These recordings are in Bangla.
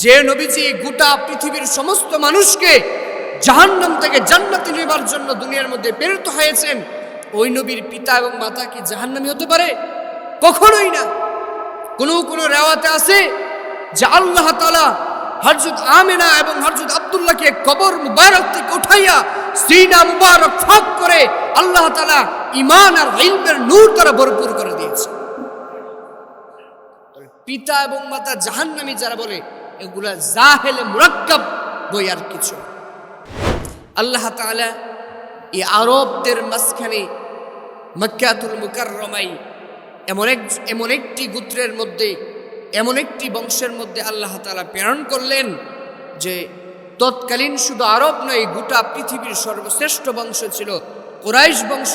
যে নবীজি গোটা পৃথিবীর সমস্ত মানুষকে জাহান্নাম থেকে জান্নাতে নেবার জন্য দুনিয়ার মধ্যে প্রেরিত হয়েছেন, ওই নবীর পিতা এবং মাতা কি জাহান্নামী হতে পারে? কখনোই না। কোন কোন রেওয়াতে আছে যে আল্লাহ তালা হরজত আমেনা এবং হরজত আবদুল্লাহকে কবর মুবারক থেকে উঠাইয়া সিনা মুবারক ফাঁক করে আল্লাহ তালা ইমান আর ইলমের নূর তারা ভরপুর করে দিয়েছে। পিতা এবং মাতা জাহান্নামী যারা বলে এগুলা জাহেলে মুরাক্কাব বই আর কিছু। আল্লাহ তাআলা এই আরবদের মাঝখানে মক্কাতুল মুকাররমাই এমন এক, এমন একটি গোত্রের মধ্যে, এমন একটি বংশের মধ্যে আল্লাহ তাআলা প্রেরণ করলেন যে তৎকালীন শুধু আরব নয়, গোটা পৃথিবীর সর্বশ্রেষ্ঠ বংশ ছিল কুরাইশ বংশ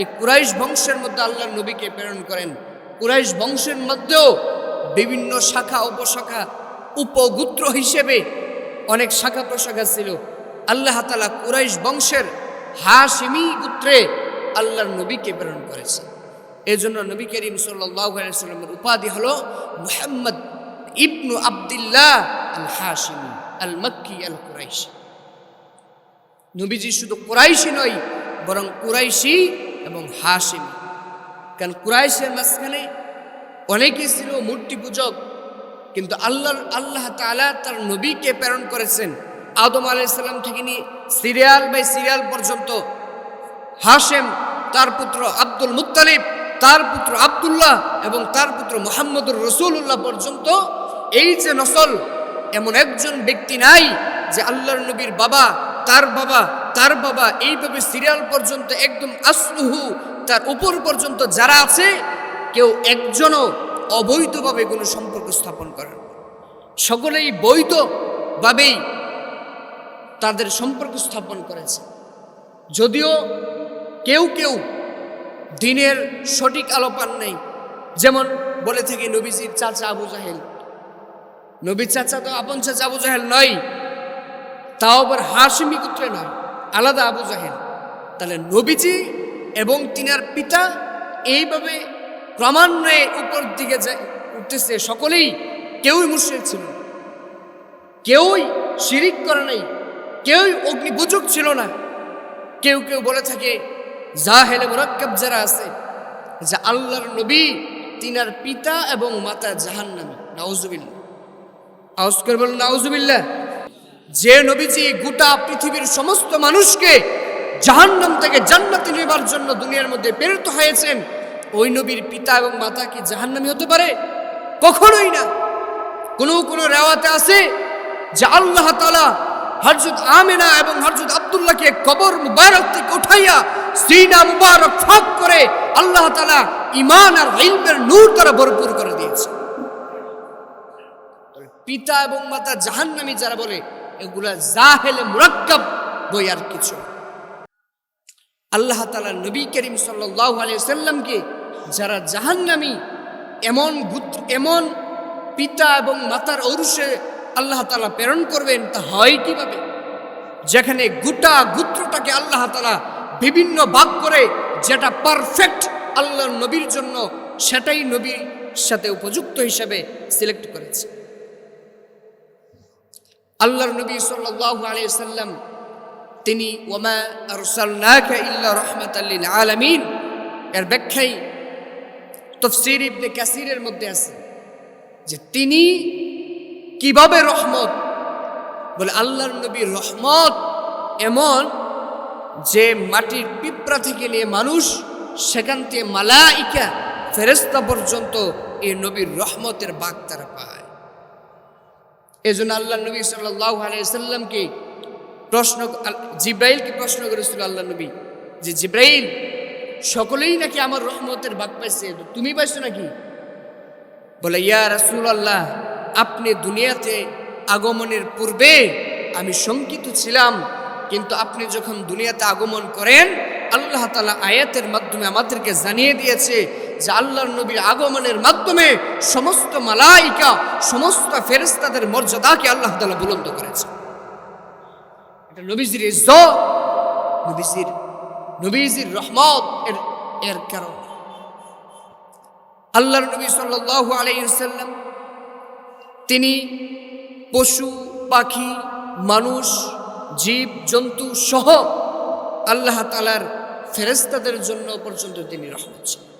এই কুরাইশ বংশের মধ্যে আল্লাহ নবীকে প্রেরণ করেন কুরাইশ বংশের মধ্যেও বিভিন্ন শাখা, উপশাখা উপগোত্র হিসেবে অনেক শাখা প্রশাখা ছিল। আল্লাহ তালা কুরাইশ বংশের হাসিমি গোত্রে আল্লাহর নবীকে প্রেরণ করেছে। এই জন্য নবী করিম সাল্লামের উপাধি হলো মুহাম্মদ ইবনু আবদুল্লাহ আল হাসিমি আল মক্কি আল কুরাইশ নবীজি শুধু কুরাইশি নয়, বরং কুরাইশি এবং হাসিমি কারণ কুরাইশের মাঝখানে অনেকেই ছিল মূর্তি পূজক কিন্তু আল্লাহর, আল্লাহ তাআলা তার নবীকে প্রেরণ করেছেন। আদম আলাইসাল্লাম থেকে নিয়ে সিরিয়াল বাই সিরিয়াল পর্যন্ত। হাশেম, তার পুত্র আব্দুল মুত্তালিব, তার পুত্র আব্দুল্লাহ এবং তার পুত্র মোহাম্মদুর রসুল্লাহ পর্যন্ত এই যে নসল, এমন একজন ব্যক্তি নাই যে আল্লাহর নবীর বাবা, তার বাবা তার বাবা এইভাবে সিরিয়াল পর্যন্ত একদম আসলুহু তার উপর পর্যন্ত যারা আছে, কেউ একজনও অবৈধভাবে কোনো সম্পর্ক স্থাপন করেন সকলেই বৈধভাবেই তাদের সম্পর্ক স্থাপন করেছে। যদিও কেউ কেউ দিনের সঠিক আলো পান নাই। যেমন বলে থেকে নবীজির চাচা আবু জাহেল। নবীর চাচা তো আপন চাচা আবু জাহেল নয়, তাও আবার হাসিমি গোত্রে নয়, আলাদা আবু জাহেল। তাহলে নবীজি এবং তিনার পিতা এইভাবে ক্রমান্বয়ে উপর দিকে যায় উঠতেছে, সকলেই কেউই মুশ্রিক ছিল কেউই শিরিক করে নাই, কেউই অগ্নিপূজক ছিল না। কেউ কেউ বলে থাকে, জাহেলে মুরাক্কাব যারা আছে, যে আল্লাহর নবী তিনার পিতা এবং মাতা জাহান্নামী, নাউজুবিল্লাহ। আউজ করে বলেন, নাউজুবিল্লাহ। যে নবীজি গোটা পৃথিবীর সমস্ত মানুষকে জাহান্নাম থেকে জান্নাতে নেবার জন্য দুনিয়ার মধ্যে প্রেরিত হয়েছেন ওই নবীর পিতা এবং মাতা কি জাহান্নামী হতে পারে? কখনোই না। কোন কোন রেওয়াতে আছে যে আল্লাহ তালা হরজত আমেনা এবং হরজত আবদুল্লাহকে কবর মুবারক থেকে উঠাইয়া সিনা মুবারক ফাঁক করে আল্লাহ তালা ইমান আর ইলমের নূর তারা ভরপুর করে দিয়েছে। পিতা এবং মাতা জাহান্নামী যারা বলে, এগুলা জাহেলে মুরাক্কাব বই আর কিছু আল্লাহ তালা নবী করিম সাল্লাহ সাল্লামকে যারা জাহান্নামী, এমন এমন পিতা এবং মাতার অরুষে আল্লাহ তালা প্রেরণ করবেন, তা হয় কীভাবে? যেখানে গোটা গুত্রটাকে আল্লাহ তালা বিভিন্ন ভাগ করে, যেটা পারফেক্ট আল্লাহর নবীর জন্য, সেটাই নবীর সাথে উপযুক্ত হিসাবে সিলেক্ট করেছে। আল্লাহর নবী সাল্লাল্লাহু আলাইহি সাল্লাম, তিনি ওমা আরসালনাকা ইল্লা রাহমাতাল লিল আলামিন এর ব্যাখ্যাই তফসির ইবনে কাসিরের মধ্যে আছে যে তিনি কীভাবে রহমত? বলে আল্লাহর নবীর রহমত এমন যে মাটির পিঁপড়া থেকে নিয়ে মানুষ, সেখান থেকে মালাইকা ফেরেস্তা পর্যন্ত এই নবীর রহমতের বাগ তারা পায়। এই জন্য আল্লাহ নবী সাল্লাহ প্রশ্ন জিব্রাইলকে প্রশ্ন করেছিল আল্লাহ নবী যে জিব্রাইল সকলেই নাকি আমার রহমতের বাক পাইছে। তুমি পাইছো নাকি? বলে, ইয়া রাসূল আল্লাহ আপনি দুনিয়াতে আগমনের পূর্বে আমি শঙ্কিত ছিলাম, কিন্তু আপনি যখন দুনিয়াতে আগমন করেন, আল্লাহ তালা আয়াতের মাধ্যমে আমাদেরকে জানিয়ে দিয়েছে যে আল্লাহর নবীর আগমনের মাধ্যমে সমস্ত মালাইকা, সমস্ত ফেরেস্তাদের মর্যাদাকে আল্লাহ তালা বুলন্দ করেছে। এটা নবীজির ইজ্জত, নবীজির নবীজির রহমত এর এর কারণ। আল্লাহর নবী সাল্লাহ আলাইসাল্লাম তিনি পশু, পাখি, মানুষ, জীব, জন্তু সহ আল্লাহ তালার ফেরেস্তাদের জন্য পর্যন্ত তিনি রহমত ছিলেন।